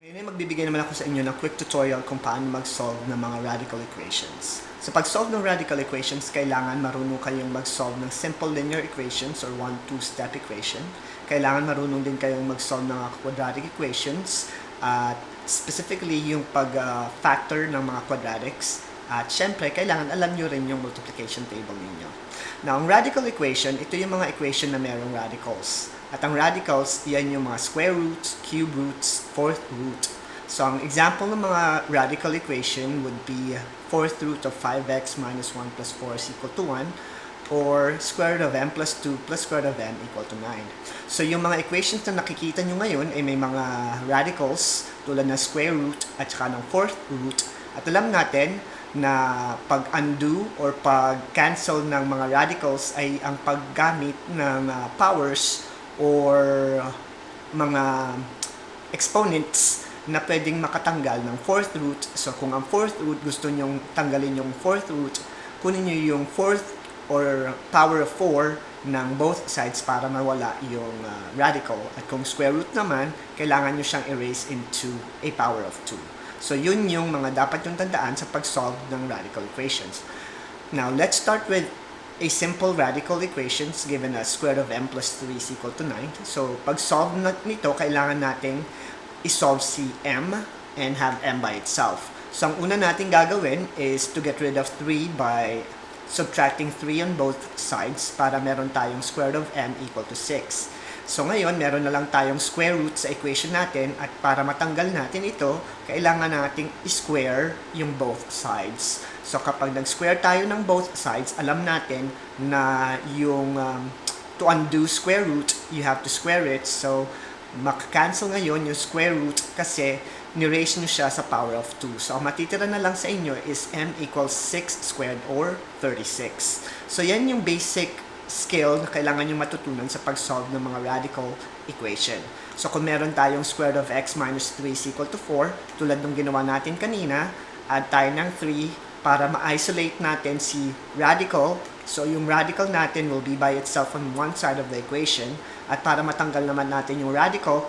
Ngayon ay magbibigay naman ako sa inyo ng quick tutorial kung paano mag-solve ng mga radical equations. Sa pag-solve ng radical equations, kailangan marunong kayong mag-solve ng simple linear equations or one, two-step equation. Kailangan marunong din kayong mag-solve ng quadratic equations at specifically yung pag-factor ng mga quadratics. At syempre, kailangan alam nyo rin yung multiplication table ninyo. Now, ang radical equation, ito yung mga equation na merong radicals. At ang radicals, yan yung mga square roots, cube roots, fourth root. So, ang example ng mga radical equation would be fourth root of 5x minus 1 plus 4 is equal to 1 or square root of m plus 2 plus square root of m equal to 9. So, yung mga equations na nakikita nyo ngayon ay may mga radicals tulad ng square root at saka ng fourth root. At alam natin na pag-undo or pag-cancel ng mga radicals ay ang paggamit ng uh, powers or mga exponents na pwedeng makatanggal ng fourth root. So, kung ang fourth root gusto nyong tanggalin yung fourth root, kunin nyo yung fourth or power of 4 ng both sides para mawala yung uh, radical. At kung square root naman, kailangan nyo siyang erase into a power of 2. So, yun yung mga dapat yung tandaan sa pag-solve ng radical equations. Now, let's start with a simple radical equations given as square of m plus 3 is equal to 9. So, pag-solve nito, kailangan nating isolve si m and have m by itself. So, ang una natin gagawin is to get rid of 3 by subtracting 3 on both sides para meron tayong square of m equal to 6. So ngayon, meron na lang tayong square root sa equation natin at para matanggal natin ito, kailangan nating i-square yung both sides. So kapag nag-square tayo ng both sides, alam natin na yung um, to undo square root, you have to square it. So makakancel ngayon yung square root kasi ni-raise nyo siya sa power of 2. So, ang matitira na lang sa inyo is m equals 6 squared or 36. So, yan yung basic skill na kailangan nyo matutunan sa pag-solve ng mga radical equation. So, kung meron tayong square of x minus 3 is equal to 4, tulad ng ginawa natin kanina, add tayo ng 3 para ma-isolate natin si radical. So, yung radical natin will be by itself on one side of the equation. At para matanggal naman natin yung radical,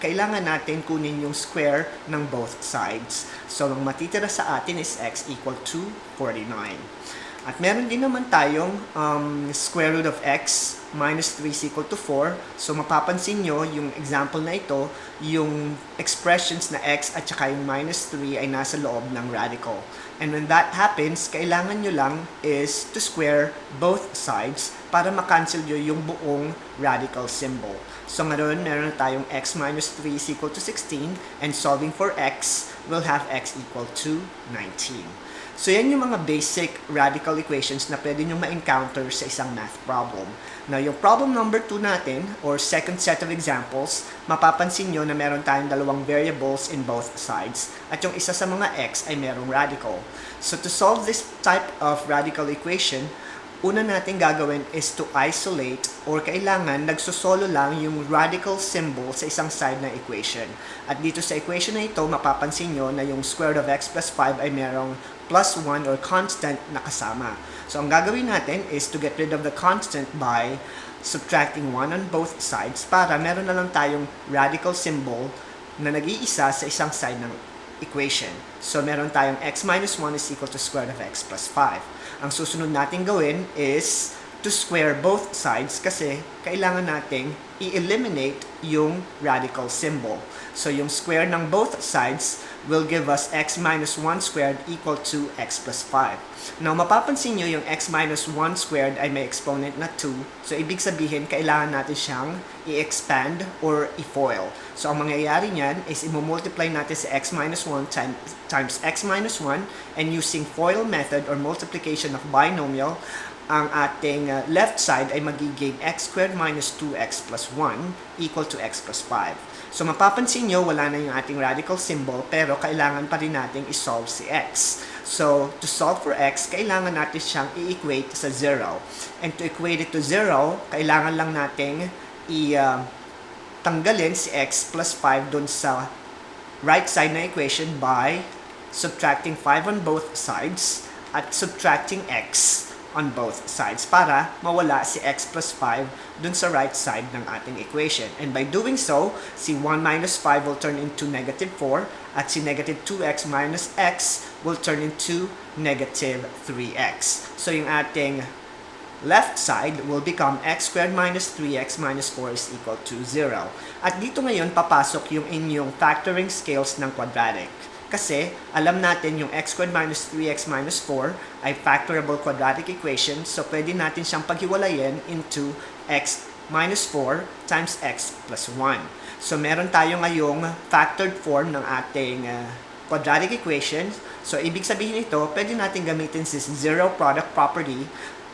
kailangan natin kunin yung square ng both sides. So, ang matitira sa atin is x equal to 49. At meron din naman tayong um, square root of x minus 3 is equal to 4. So, mapapansin nyo, yung example na ito, yung expressions na x at saka yung minus 3 ay nasa loob ng radical. And when that happens, kailangan nyo lang is to square both sides para makancel nyo yung buong radical symbol. So, ngayon, meron tayong x minus 3 is equal to 16 and solving for x, we'll have x equal to 19. So, yan yung mga basic radical equations na pwede nyo ma-encounter sa isang math problem. Now, yung problem number 2 natin, or second set of examples, mapapansin nyo na meron tayong dalawang variables in both sides. At yung isa sa mga x ay merong radical. So, to solve this type of radical equation, una natin gagawin is to isolate or kailangan nagsusolo lang yung radical symbol sa isang side ng equation. At dito sa equation na ito, mapapansin nyo na yung square root of x plus 5 ay merong plus 1 or constant na kasama. So, ang gagawin natin is to get rid of the constant by subtracting 1 on both sides para meron na lang tayong radical symbol na nag-iisa sa isang side ng equation. So, meron tayong x minus 1 is equal to square root of x plus 5. Ang susunod natin gawin is to square both sides kasi kailangan nating i-eliminate yung radical symbol. So, yung square ng both sides will give us x minus 1 squared equal to x plus 5. Now, mapapansin nyo yung x minus 1 squared ay may exponent na 2. So, ibig sabihin, kailangan natin siyang i-expand or i-foil. So, ang mangyayari niyan is i-multiply natin sa x minus 1 times, times x minus 1 and using FOIL method or multiplication of binomial, ang ating uh, left side ay magiging x squared minus 2x plus 1 equal to x plus 5. So mapapansin nyo, wala na yung ating radical symbol pero kailangan pa rin nating isolve si x. So to solve for x, kailangan natin siyang i-equate sa 0. And to equate it to 0, kailangan lang nating i- uh, tanggalin si x plus 5 dun sa right side na equation by subtracting 5 on both sides at subtracting x on both sides para mawala si x plus 5 dun sa right side ng ating equation. And by doing so, si 1 minus 5 will turn into negative 4 at si negative 2x minus x will turn into negative 3x. So yung ating left side will become x squared minus 3x minus 4 is equal to 0. At dito ngayon papasok yung inyong factoring scales ng quadratic. Kasi alam natin yung x squared minus 3x minus 4 ay factorable quadratic equation so pwede natin siyang paghiwalayin into x minus 4 times x plus 1. So meron tayo ngayong factored form ng ating uh, quadratic equation. So ibig sabihin ito, pwede natin gamitin si zero product property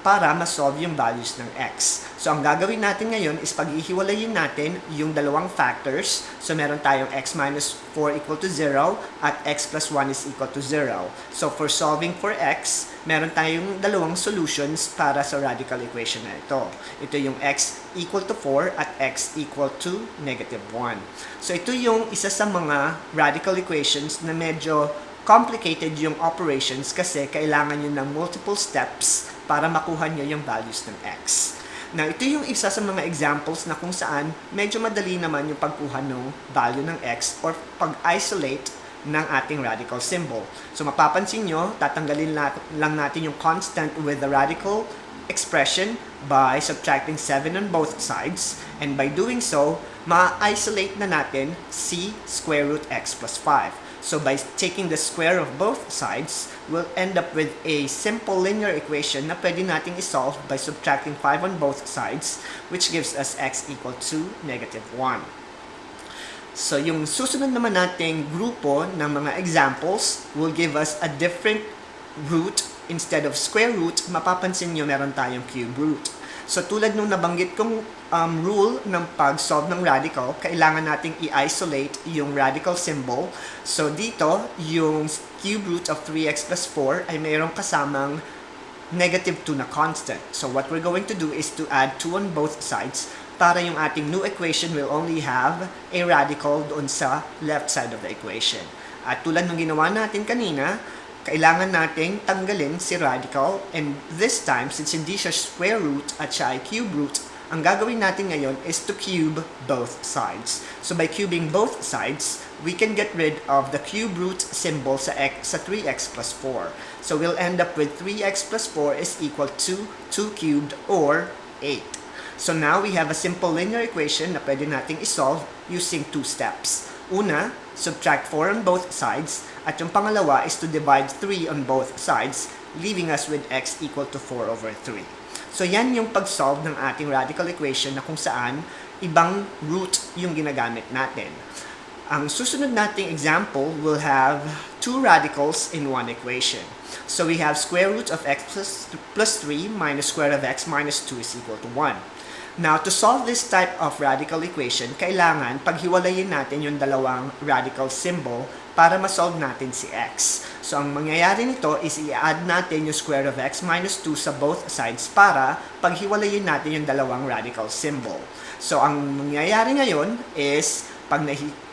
para ma-solve yung values ng x. So, ang gagawin natin ngayon is pag-ihiwalayin natin yung dalawang factors. So, meron tayong x minus 4 equal to 0 at x plus 1 is equal to 0. So, for solving for x, meron tayong dalawang solutions para sa radical equation na ito. Ito yung x equal to 4 at x equal to negative 1. So, ito yung isa sa mga radical equations na medyo complicated yung operations kasi kailangan nyo ng multiple steps para makuha nyo yung values ng x. Now, ito yung isa sa mga examples na kung saan medyo madali naman yung pagkuha ng value ng x or pag-isolate ng ating radical symbol. So, mapapansin nyo, tatanggalin lang natin yung constant with the radical expression by subtracting 7 on both sides. And by doing so, ma-isolate na natin c square root x plus 5. So by taking the square of both sides, we'll end up with a simple linear equation na pwede nating isolve by subtracting 5 on both sides, which gives us x equal to negative 1. So yung susunod naman nating grupo ng mga examples will give us a different root instead of square root, mapapansin nyo meron tayong cube root. So tulad nung nabanggit kong um, rule ng pag-solve ng radical, kailangan nating i-isolate yung radical symbol. So dito, yung cube root of 3x plus 4 ay mayroong kasamang negative 2 na constant. So what we're going to do is to add 2 on both sides para yung ating new equation will only have a radical doon sa left side of the equation. At tulad ng ginawa natin kanina, kailangan nating tanggalin si radical and this time, since hindi siya square root at siya ay cube root, ang gagawin natin ngayon is to cube both sides. So by cubing both sides, we can get rid of the cube root symbol sa, x, sa 3x plus 4. So we'll end up with 3x plus 4 is equal to 2 cubed or 8. So now we have a simple linear equation na pwede nating isolve using two steps. Una, subtract 4 on both sides, at yung pangalawa is to divide 3 on both sides, leaving us with x equal to 4 over 3. So yan yung pag-solve ng ating radical equation na kung saan ibang root yung ginagamit natin. Ang susunod nating example will have two radicals in one equation. So we have square root of x plus, plus 3 minus square of x minus 2 is equal to 1. Now, to solve this type of radical equation, kailangan paghiwalayin natin yung dalawang radical symbol para ma-solve natin si x. So, ang mangyayari nito is i-add natin yung square of x minus 2 sa both sides para paghiwalayin natin yung dalawang radical symbol. So, ang mangyayari ngayon is pag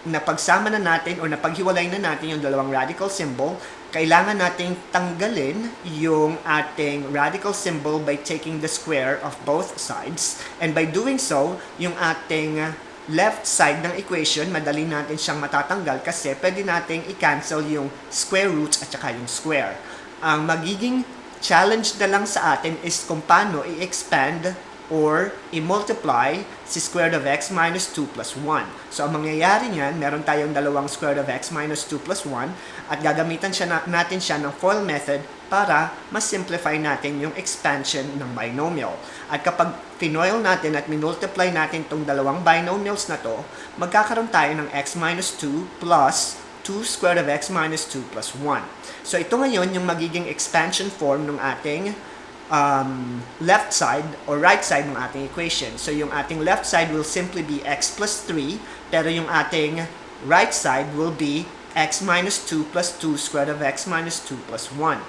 napagsama na natin o napaghiwalay na natin yung dalawang radical symbol, kailangan nating tanggalin yung ating radical symbol by taking the square of both sides. And by doing so, yung ating left side ng equation, madali natin siyang matatanggal kasi pwede nating i-cancel yung square root at saka yung square. Ang magiging challenge na lang sa atin is kung paano i-expand or i-multiply si square root of x minus 2 plus 1. So, ang mangyayari niyan, meron tayong dalawang square root of x minus 2 plus 1 at gagamitan siya na, natin siya ng FOIL method para mas simplify natin yung expansion ng binomial. At kapag finoil natin at minultiply natin itong dalawang binomials na to, magkakaroon tayo ng x minus 2 plus 2 square root of x minus 2 plus 1. So, ito ngayon yung magiging expansion form ng ating um, left side or right side ng ating equation. So yung ating left side will simply be x plus 3, pero yung ating right side will be x minus 2 plus 2 square root of x minus 2 plus 1.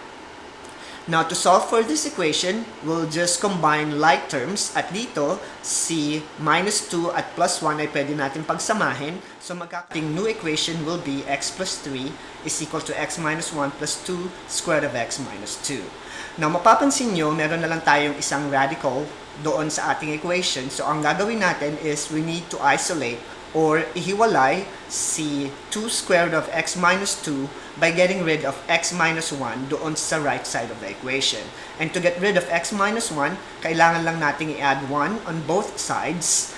Now, to solve for this equation, we'll just combine like terms. At dito, si minus 2 at plus 1 ay pwede natin pagsamahin. So, magkakating new equation will be x plus 3 is equal to x minus 1 plus 2 square root of x minus 2. Now, mapapansin nyo, meron na lang tayong isang radical doon sa ating equation. So, ang gagawin natin is we need to isolate or ihiwalay si 2 square root of x minus 2 by getting rid of x minus 1 doon sa right side of the equation. And to get rid of x minus 1, kailangan lang nating i-add 1 on both sides.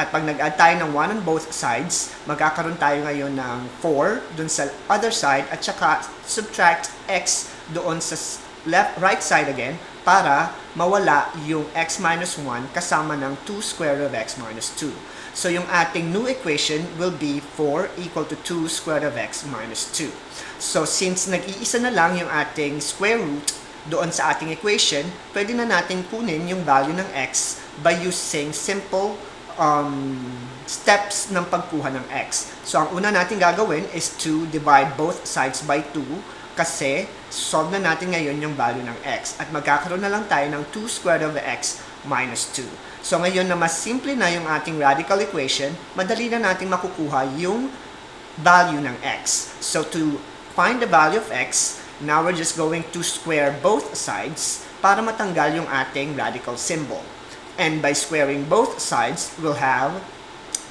At pag nag-add tayo ng 1 on both sides, magkakaroon tayo ngayon ng 4 doon sa other side at saka subtract x doon sa left right side again para mawala yung x minus 1 kasama ng 2 square of x minus 2. So yung ating new equation will be 4 equal to 2 square of x minus 2. So since nag-iisa na lang yung ating square root doon sa ating equation, pwede na natin kunin yung value ng x by using simple um, steps ng pagkuha ng x. So ang una natin gagawin is to divide both sides by 2 kasi solve na natin ngayon yung value ng x at magkakaroon na lang tayo ng 2 square root of x minus 2. So ngayon na mas simple na yung ating radical equation, madali na natin makukuha yung value ng x. So to find the value of x, now we're just going to square both sides para matanggal yung ating radical symbol. And by squaring both sides, we'll have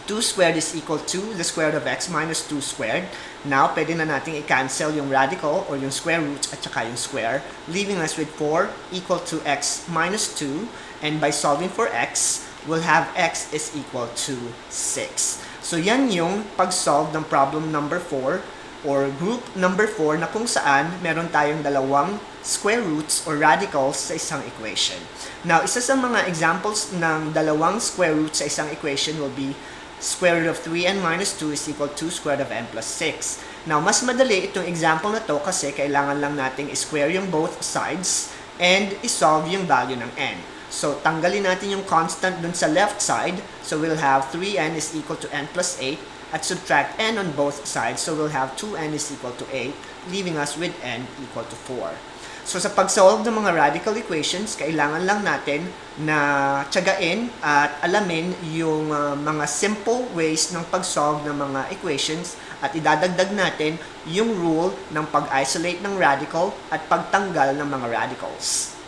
2 squared is equal to the square root of x minus 2 squared. Now, pwede na nating i-cancel yung radical or yung square root at saka yung square, leaving us with 4 equal to x minus 2. And by solving for x, we'll have x is equal to 6. So, yan yung pag-solve ng problem number 4 or group number 4 na kung saan meron tayong dalawang square roots or radicals sa isang equation. Now, isa sa mga examples ng dalawang square roots sa isang equation will be square root of 3n minus 2 is equal to square root of n plus 6. Now, mas madali itong example na to kasi kailangan lang nating square yung both sides and isolve yung value ng n. So, tanggalin natin yung constant dun sa left side. So, we'll have 3n is equal to n plus 8 at subtract n on both sides. So, we'll have 2n is equal to 8, leaving us with n equal to 4. So sa pag-solve ng mga radical equations, kailangan lang natin na tiyagain at alamin yung uh, mga simple ways ng pag-solve ng mga equations at idadagdag natin yung rule ng pag-isolate ng radical at pagtanggal ng mga radicals.